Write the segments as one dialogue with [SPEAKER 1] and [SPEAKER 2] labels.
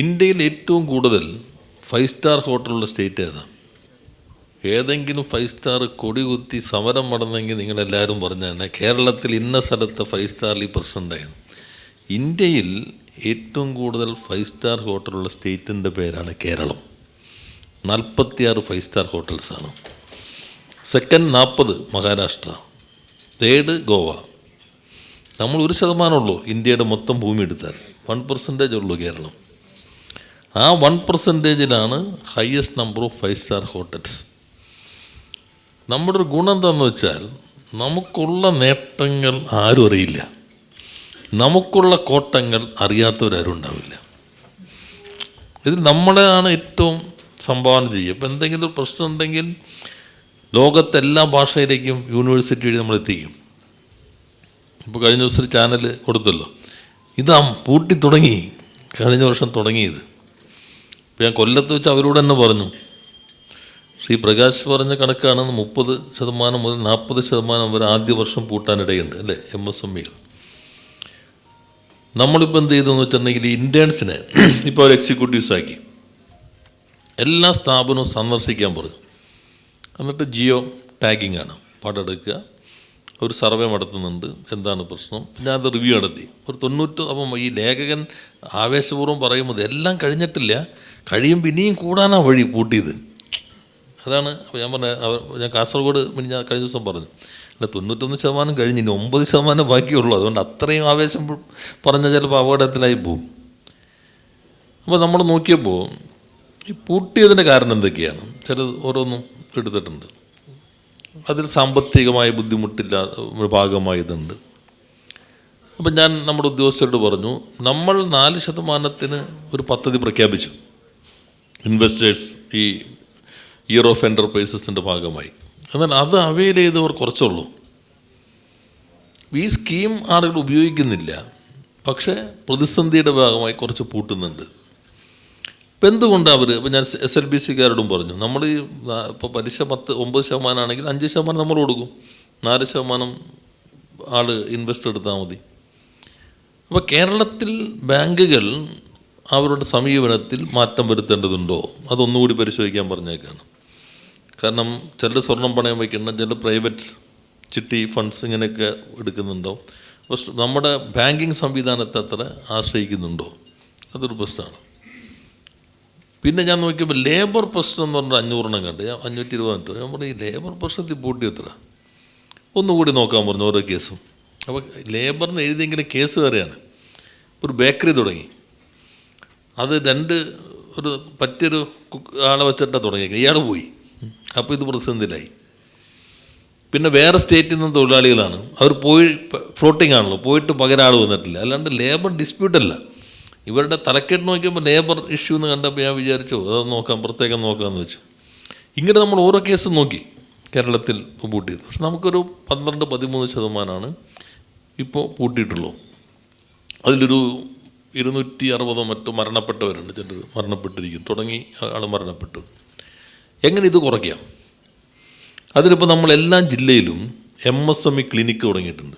[SPEAKER 1] ഇന്ത്യയിൽ ഏറ്റവും കൂടുതൽ ഫൈവ് സ്റ്റാർ ഹോട്ടലുള്ള സ്റ്റേറ്റ് ഏതാണ് ഏതെങ്കിലും ഫൈവ് സ്റ്റാർ കൊടി കുത്തി സമരം നടന്നെങ്കിൽ നിങ്ങളെല്ലാവരും പറഞ്ഞു തന്നെ കേരളത്തിൽ ഇന്ന സ്ഥലത്ത് ഫൈവ് സ്റ്റാറിൽ ഈ പ്രശ്നം ഉണ്ടായിരുന്നു. ഇന്ത്യയിൽ ഏറ്റവും കൂടുതൽ ഫൈവ് സ്റ്റാർ ഹോട്ടലുള്ള സ്റ്റേറ്റിന്റെ പേരാണ് കേരളം. നാൽപ്പത്തിയാറ് ഫൈവ് സ്റ്റാർ ഹോട്ടൽസാണ് സെക്കൻഡ് നാൽപ്പത് മഹാരാഷ്ട്ര. തേർഡ് ഗോവ. നമ്മൾ ഒരു ശതമാനമുള്ളൂ ഇന്ത്യയുടെ മൊത്തം ഭൂമി എടുത്താൽ. വൺ പെർസെന്റേജ് ഉള്ളൂ കേരളം. ആ one പെർസെന്റേജിലാണ് highest number of five star hotels നമ്മുടെ ഒരു ഗുണം എന്താണെന്ന് വെച്ചാൽ നമുക്കുള്ള നേട്ടങ്ങൾ ആരും അറിയില്ല. നമുക്കുള്ള കോട്ടങ്ങൾ അറിയാത്തവരാരും ഉണ്ടാവില്ല ഇതിൽ നമ്മളെയാണ് ഏറ്റവും സംഭാവന ചെയ്യുക. ഇപ്പം എന്തെങ്കിലും ഒരു പ്രശ്നം ഉണ്ടെങ്കിൽ ലോകത്തെ എല്ലാ ഭാഷയിലേക്കും യൂണിവേഴ്സിറ്റി വഴി നമ്മൾ എത്തിക്കും. ഇപ്പോൾ കഴിഞ്ഞ ദിവസം ഒരു ചാനൽ കൊടുത്തല്ലോ. ഇതാ പൂട്ടി തുടങ്ങി. കഴിഞ്ഞ വർഷം തുടങ്ങിയത്. ഇപ്പം ഞാൻ കൊല്ലത്ത് വെച്ച് അവരോട് തന്നെ പറഞ്ഞു. ശ്രീ പ്രകാശ് പറഞ്ഞ കണക്കാണ് മുപ്പത് ശതമാനം മുതൽ നാൽപ്പത് ശതമാനം വരെ ആദ്യ വർഷം പൂട്ടാനിടയുണ്ട് അല്ലേ? എം എസ് എം ഇകൾ നമ്മളിപ്പോൾ എന്ത് ചെയ്തു എന്ന് വെച്ചിട്ടുണ്ടെങ്കിൽ ഇന്റേൺസിനെ ഇപ്പോൾ അവർ എക്സിക്യൂട്ടീവ്സ് ആക്കി. എല്ലാ സ്ഥാപനവും സന്ദർശിക്കാൻ പറഞ്ഞു. എന്നിട്ട് ജിയോ ടാഗിങ് ആണ്. പടെടുക്കുക ഒരു സർവേ നടത്തുന്നുണ്ട്. എന്താണ് പ്രശ്നം? പിന്നെ അത് റിവ്യൂ നടത്തി. ഒരു തൊണ്ണൂറ്റ് അപ്പം ഈ ലേഖകൻ ആവേശപൂർവം പറയുമ്പോൾ എല്ലാം കഴിഞ്ഞിട്ടില്ല. കഴിയുമ്പോൾ പിന്നെയും കൂടാനാണ് വഴി പൂട്ടിയത്. അതാണ് ഞാൻ പറഞ്ഞ ഞാൻ കാസർഗോഡ് ഞാൻ കഴിഞ്ഞ ദിവസം പറഞ്ഞു. അല്ല തൊണ്ണൂറ്റൊന്ന് ശതമാനം കഴിഞ്ഞ് ഇനി ഒമ്പത് ശതമാനം ബാക്കിയുള്ളൂ. അതുകൊണ്ട് അത്രയും ആവേശം പറഞ്ഞാൽ ചിലപ്പോൾ അപകടത്തിലായി പോകും. അപ്പോൾ നമ്മൾ നോക്കിയപ്പോൾ ഈ പൂട്ടിയതിന്റെ കാരണം എന്തൊക്കെയാണ്? ചില ഓരോന്നും എടുത്തിട്ടുണ്ട്. അതിൽ സാമ്പത്തികമായ ബുദ്ധിമുട്ടില്ല ഭാഗമായി ഇതുണ്ട് അപ്പം ഞാൻ നമ്മുടെ ഉദ്യോഗസ്ഥരോട് പറഞ്ഞു നമ്മൾ നാല് ശതമാനത്തിന് ഒരു പദ്ധതി പ്രഖ്യാപിച്ചു. ഇൻവെസ്റ്റേഴ്സ് ഈ ഇയർ ഓഫ് എന്റർപ്രൈസസിന്റെ ഭാഗമായി. എന്നാൽ അത് അവയിൽ ചെയ്തവർ കുറച്ചുള്ളൂ. ഈ സ്കീം ആളുകൾ ഉപയോഗിക്കുന്നില്ല. പക്ഷേ പ്രതിസന്ധിയുടെ ഭാഗമായി കുറച്ച് പൂട്ടുന്നുണ്ട്. ഇപ്പം എന്തുകൊണ്ടാണ് അവർ ഇപ്പം ഞാൻ എസ് എൽ ബി സിക്കാരോടും പറഞ്ഞു നമ്മൾ ഈ ഇപ്പോൾ പലിശ പത്ത് ഒമ്പത് ശതമാനം ആണെങ്കിൽ അഞ്ച് ശതമാനം നമ്മൾ കൊടുക്കും. നാല് ശതമാനം ആൾ ഇൻവെസ്റ്റ് എടുത്താൽ മതി. അപ്പോൾ കേരളത്തിൽ ബാങ്കുകൾ അവരുടെ സമീപനത്തിൽ മാറ്റം വരുത്തേണ്ടതുണ്ടോ? അതൊന്നുകൂടി പരിശോധിക്കാൻ പറഞ്ഞേക്കാണ്. കാരണം ചിലർ സ്വർണം പണയം വയ്ക്കുന്ന ചില പ്രൈവറ്റ് ചിട്ടി ഫണ്ട്സ് ഇങ്ങനെയൊക്കെ എടുക്കുന്നുണ്ടോ? പക്ഷെ നമ്മുടെ ബാങ്കിങ് സംവിധാനത്തെ അത്ര ആശ്രയിക്കുന്നുണ്ടോ? അതൊരു പ്രശ്നമാണ്. പിന്നെ ഞാൻ നോക്കിയപ്പോൾ ലേബർ പ്രശ്നം എന്ന് പറഞ്ഞാൽ അഞ്ഞൂറെണ്ണം കണ്ട്. അഞ്ഞൂറ്റി ഇരുപത് ഞാൻ പറഞ്ഞു ഈ ലേബർ പ്രശ്നത്തിൽ പൂട്ടി എത്ര? ഒന്നുകൂടി നോക്കാൻ പറഞ്ഞു ഓരോ കേസും. അപ്പോൾ ലേബറിന് എഴുതിയെങ്കിലും കേസ് വേറെയാണ്. ഒരു ബേക്കറി തുടങ്ങി. അത് രണ്ട് ഒരു പറ്റിയൊരു ആളെ വെച്ചിട്ടാണ് തുടങ്ങിയത് ഇയാൾ പോയി. അപ്പോൾ ഇത് പ്രതിസന്ധിയിലായി. പിന്നെ വേറെ സ്റ്റേറ്റിൽ നിന്ന് തൊഴിലാളികളാണ്. അവർ പോയി ഫ്ലോട്ടിംഗ് ആണല്ലോ. പോയിട്ട് പകരം ആൾ വന്നിട്ടില്ല. അല്ലാണ്ട് ലേബർ ഡിസ്പ്യൂട്ടല്ല ഇവരുടെ തലക്കെട്ട് നോക്കിയപ്പോൾ ലേബർ ഇഷ്യൂ എന്ന് കണ്ടപ്പോൾ ഞാൻ വിചാരിച്ചു അത് നോക്കാം പ്രത്യേകം നോക്കാമെന്ന് വെച്ചു. ഇങ്ങനെ നമ്മൾ ഓരോ കേസും നോക്കി കേരളത്തിൽ പൂട്ടി ചെയ്തു. പക്ഷെ നമുക്കൊരു പന്ത്രണ്ട് പതിമൂന്ന് ശതമാനമാണ് ഇപ്പോൾ പൂട്ടിയിട്ടുള്ളൂ. അതിലൊരു ഇരുന്നൂറ്റി അറുപതോ മറ്റോ മരണപ്പെട്ടവരുണ്ട്. ചിലർ മരണപ്പെട്ടിരിക്കും തുടങ്ങി ആൾ മരണപ്പെട്ടു. എങ്ങനെ ഇത് കുറയ്ക്കാം? അതിനിപ്പോൾ നമ്മൾ എല്ലാ ജില്ലയിലും M S M E clinic തുടങ്ങിയിട്ടുണ്ട്.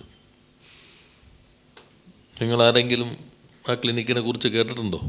[SPEAKER 1] നിങ്ങൾ ആരെങ്കിലും ആ ക്ലിനിക്കിനെ കുറിച്ച് കേട്ടിട്ടുണ്ടോ?